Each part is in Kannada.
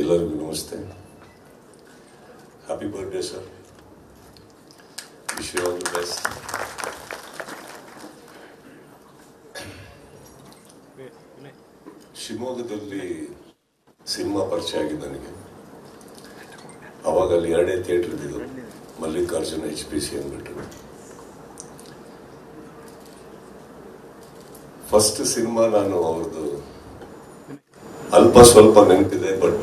ಎಲ್ಲರಿಗೂ ನಮಸ್ತೆ. Happy birthday sir wish you all the best ಶಿವಮೊಗ್ಗದಲ್ಲಿ ಸಿನಿಮಾ ಪರಿಚಯ ಆಗಿದೆ ನನಗೆ. ಅವಾಗ ಅಲ್ಲಿ ಎರಡೇ ಥಿಯೇಟರ್ ಇದ್ದಿದ್ದು, ಮಲ್ಲಿಕಾರ್ಜುನ ಎಚ್ ಪಿ ಸಿ ಅಂದ್ಬಿಟ್ಟು. ಫಸ್ಟ್ ಸಿನಿಮಾ ನಾನು ಅವ್ರದ್ದು ಅಲ್ಪ ಸ್ವಲ್ಪ ನೆನಪಿದೆ ಬಟ್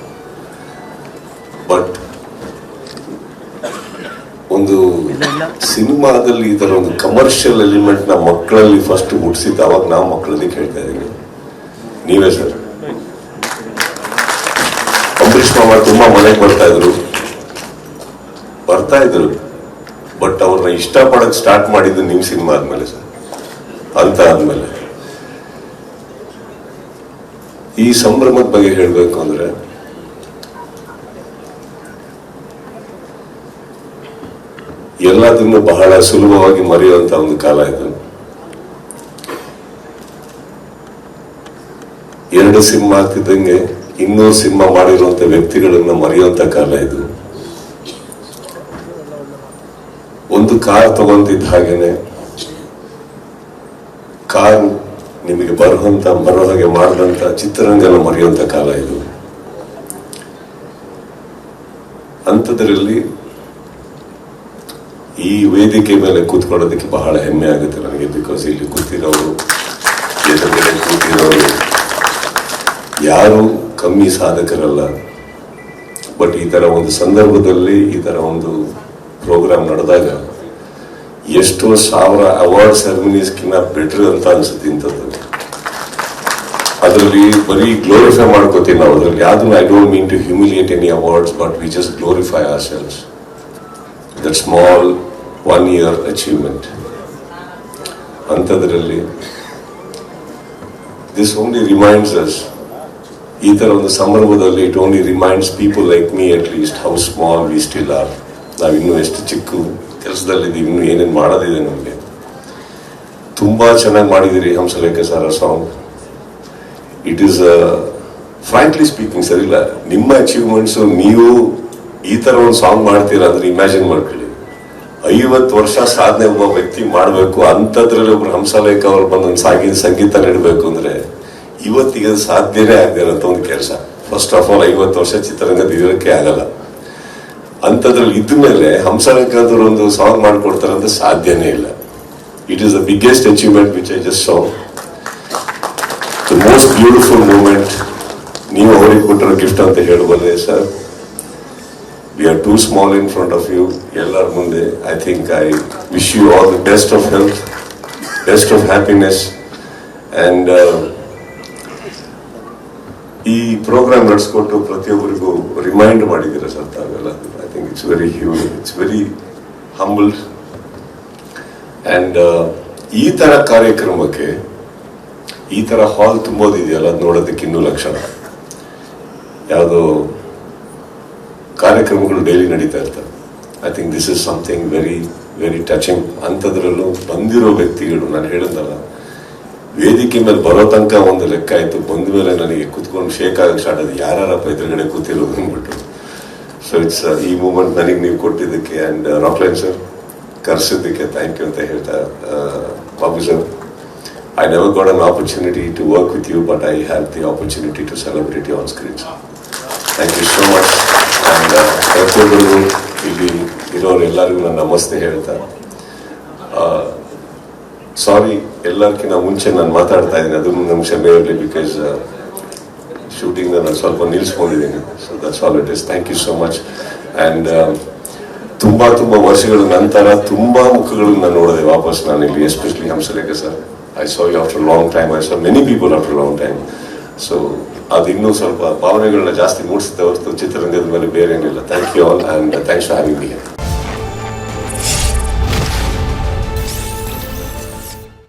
but ಒಂದು ಸಿನಿಮಾದಲ್ಲಿ ತರ ಒಂದು ಕಮರ್ಷಿಯಲ್ ಎಲಿಮೆಂಟ್ನ ಮಕ್ಕಳಲ್ಲಿ ಫಸ್ಟ್ ಹುಟ್ಟಿಸಿದ್ದು ಅವಾಗ ನಾವು ಮಕ್ಕಳಲ್ಲಿ ಕೇಳ್ತಾ ಇದೀವಿ ನೀವೇ ಸರ್ ಅಂಬರೀಷ್ ಮಾಮ ತುಂಬಾ ಮನೆಗೆ ಬರ್ತಾ ಇದ್ರು. ಬರ್ತಾ ಇದ್ರು. ಬಟ್ ಅವ್ರನ್ನ ಇಷ್ಟಪಡಕ್ ಸ್ಟಾರ್ಟ್ ಮಾಡಿದ್ದು ನಿಮ್ ಸಿನಿಮಾ ಆದ್ಮೇಲೆ ಸರ್ ಅಂತ ಆದ್ಮೇಲೆ. ಈ ಸಂಭ್ರಮದ ಬಗ್ಗೆ ಹೇಳಬೇಕು ಅಂದ್ರೆ ಎಲ್ಲದನ್ನು ಬಹಳ ಸುಲಭವಾಗಿ ಮರೆಯುವಂತ ಒಂದು ಕಾಲ ಇದು. ಎರಡು ಸಿಂಹ ಆಗ್ತಿದ್ದಂಗೆ ಇನ್ನೂ ಸಿಂಹ ಮಾಡಿರುವಂತ ವ್ಯಕ್ತಿಗಳನ್ನ ಮರೆಯುವಂತ ಕಾಲ ಇದು. ಒಂದು ಕಾರ್ ತಗೊಂಡಿದ್ದ ಹಾಗೇನೆ, ಕಾರ್ ನಿಮಗೆ ಬರುವಂತ, ಬರೋ ಹಾಗೆ ಮಾಡಿದಂತ ಚಿತ್ರರಂಗನ ಮರೆಯುವಂತ ಕಾಲ ಇದು. ಅಂಥದ್ರಲ್ಲಿ ಈ ವೇದಿಕೆ ಮೇಲೆ ಕೂತ್ಕೊಳ್ಳೋದಕ್ಕೆ ಬಹಳ ಹೆಮ್ಮೆ ಆಗುತ್ತೆ ನನಗೆ ಬಿಕಾಸ್ ಇಲ್ಲಿ ಕೂತಿರೋರು ಕೂತಿರೋರು, ಯಾರು ಕಮ್ಮಿ ಸಾಧಕರಲ್ಲ. ಬಟ್ ಈ ತರ ಒಂದು ಸಂದರ್ಭದಲ್ಲಿ, ಈ ತರ ಒಂದು ಪ್ರೋಗ್ರಾಮ್ ನಡೆದಾಗ ಎಷ್ಟೋ ಸಾವಿರ ಅವಾರ್ಡ್ ಸೆರೆಮನೀಸ್ಕಿನ್ನ ಬೆಟ್ರ್ ಅಂತ ಅನ್ಸುತ್ತೆ ಇಂಥದ್ದು. ಅದರಲ್ಲಿ ಬರೀ ಗ್ಲೋರಿಫೈ ಮಾಡ್ಕೋತೀವಿ ನಾವು. ಅದರಲ್ಲಿ ಯಾವ್ದು I don't mean to humiliate any awards but we just glorify ourselves that small one year achievement ಅಂಥದ್ರಲ್ಲಿ ದಿಸ್ ಓನ್ಲಿ ರಿಮೈಂಡ್ಸ್ ಅಸ್ ಈ ಥರ ಒಂದು ಸಂದರ್ಭದಲ್ಲಿ it only reminds people like me at least how small we still are ನಾವಿನ್ನೂ ಎಷ್ಟು ಚಿಕ್ಕ ಕೆಲಸದಲ್ಲಿದ್ದೀವಿ, ಇನ್ನೂ ಏನೇನು ಮಾಡೋದಿದೆ ನಮಗೆ. ತುಂಬಾ ಚೆನ್ನಾಗಿ ಮಾಡಿದಿರಿ Hamsalekha sir song it is frankly speaking sir ಇಲ್ಲ ನಿಮ್ಮ ಅಚೀವ್ಮೆಂಟ್ಸು ನೀವು ಈ ತರ ಒಂದು ಸಾಂಗ್ ಮಾಡ್ತೀರಾ ಅಂದ್ರೆ ಇಮ್ಯಾಜಿನ್ ಮಾಡ್ಕೊಳ್ಳಿ. ಐವತ್ತು ವರ್ಷ ಸಾಧನೆ ಒಬ್ಬ ವ್ಯಕ್ತಿ ಮಾಡಬೇಕು ಅಂಥದ್ರಲ್ಲಿ ಒಬ್ರು ಹಂಸಲೇಖ ಅವ್ರು ಬಂದೊಂದು ಸಾಗಿ ಸಂಗೀತ ನೀಡಬೇಕು ಅಂದ್ರೆ ಇವತ್ತಿಗೆ ಸಾಧ್ಯನೇ ಆಗದಿರೋಂಥ ಒಂದು ಕೆಲಸ. ಫಸ್ಟ್ ಆಫ್ ಆಲ್ ಐವತ್ತು ವರ್ಷ ಚಿತ್ರರಂಗದ ಇರೋಕ್ಕೆ ಆಗಲ್ಲ. ಅಂಥದ್ರಲ್ಲಿ ಇದ್ದ ಮೇಲೆ ಒಂದು ಸಾಂಗ್ ಮಾಡ್ಕೊಡ್ತಾರೆ ಅಂತ ಸಾಧ್ಯನೇ ಇಲ್ಲ. It is the biggest achievement which I just song the most beautiful moment ನೀವು ಅವರಿಗೆ ಕೊಟ್ಟಿರೋ ಗಿಫ್ಟ್ ಅಂತ ಹೇಳಬಲ್ಲೆ sir we are too small in front of you ಎಲ್ಲರ ಮುಂದೆ I think I wish you all the best of health best of happiness and ಈ ಪ್ರೋಗ್ರಾಮ್ ನಡೆಸ್ಕೊಟ್ಟು ಪ್ರತಿಯೊಬ್ಬರಿಗೂ ರಿಮೈಂಡ್ ಮಾಡಿದ್ದೀರಾ ಸರ್ ತಾವೆಲ್ಲ? I think it's very hue it's very humbled and ಈ ಥರ ಕಾರ್ಯಕ್ರಮಕ್ಕೆ, ಈ ಥರ ಹಾಲ್ ತುಂಬೋದಿದೆಯಲ್ಲ, ಅದು ನೋಡೋದಕ್ಕೆ ಇನ್ನೂ ಲಕ್ಷಣ. ಯಾವುದೋ ಕಾರ್ಯಕ್ರಮಗಳು ಡೈಲಿ ನಡೀತಾ ಇರ್ತವೆ. I think this is something very very touching ಅಂಥದ್ರಲ್ಲೂ ಬಂದಿರೋ ವ್ಯಕ್ತಿಗಳು, ನಾನು ಹೇಳಿದ್ನಲ್ಲ, ವೇದಿಕೆ ಮೇಲೆ ಬರೋ ತನಕ ಒಂದು ಲೆಕ್ಕ ಆಯಿತು ಬಂದ ಮೇಲೆ ನನಗೆ ಕುತ್ಕೊಂಡು ಶೇಕ್ ಆಗಕ್ಕೆ ಸ್ಟಾರ್ಟ್ ಆದ ಯಾರಪ್ಪ ಎದುರುಗಡೆ ಕೂತಿರೋದು ಅಂದ್ಬಿಟ್ಟು. ಸೊ ಇಟ್ಸ್ ಈ ಮೂಮೆಂಟ್ ನನಗೆ ನೀವು ಕೊಟ್ಟಿದ್ದಕ್ಕೆ ಆ್ಯಂಡ್ ರಾಕ್ಲೈನ್ ಸರ್ ಕರೆಸಿದ್ದಕ್ಕೆ ಥ್ಯಾಂಕ್ ಯು ಅಂತ ಹೇಳ್ತಾ Babu sir I never got an opportunity to work with you but I have the opportunity to celebrity on screen thank you so much ಪ್ರತಿಯೊಬ್ಬರಿಗೂ ಇಲ್ಲಿ ಇರೋರು ಎಲ್ಲರಿಗೂ ನಾನು ನಮಸ್ತೆ ಹೇಳ್ತಾ. ಸಾರಿ ಎಲ್ಲರಿಗಿಂತ ಮುಂಚೆ ನಾನು ಮಾತಾಡ್ತಾ ಇದ್ದೀನಿ. ಅದನ್ನು ನಮ್ಗೆ ಕ್ಷಮೆ ಇರಲಿ ಬಿಕಾಸ್ ಶೂಟಿಂಗ್ ನಾನು ಸ್ವಲ್ಪ ನಿಲ್ಲಿಸ್ಕೊಂಡಿದ್ದೀನಿ so that's all it is thank you so much and ತುಂಬ ತುಂಬ ವರ್ಷಗಳ ನಂತರ ತುಂಬ ಮುಖಗಳನ್ನು ನಾನು ನೋಡಿದೆ ವಾಪಸ್ ನಾನು ಇಲ್ಲಿ especially Hamsalekha sir I saw you after long time I saw many people after long time so ಅದು ಇನ್ನೂ ಸ್ವಲ್ಪ ಭಾವನೆಗಳನ್ನ ಜಾಸ್ತಿ ಮೂಡಿಸುತ್ತೆ ಹೊರತು ಚಿತ್ರರಂಗದ ಮೇಲೆ ಬೇರೆ ಏನಿಲ್ಲ thank you all and thanks for having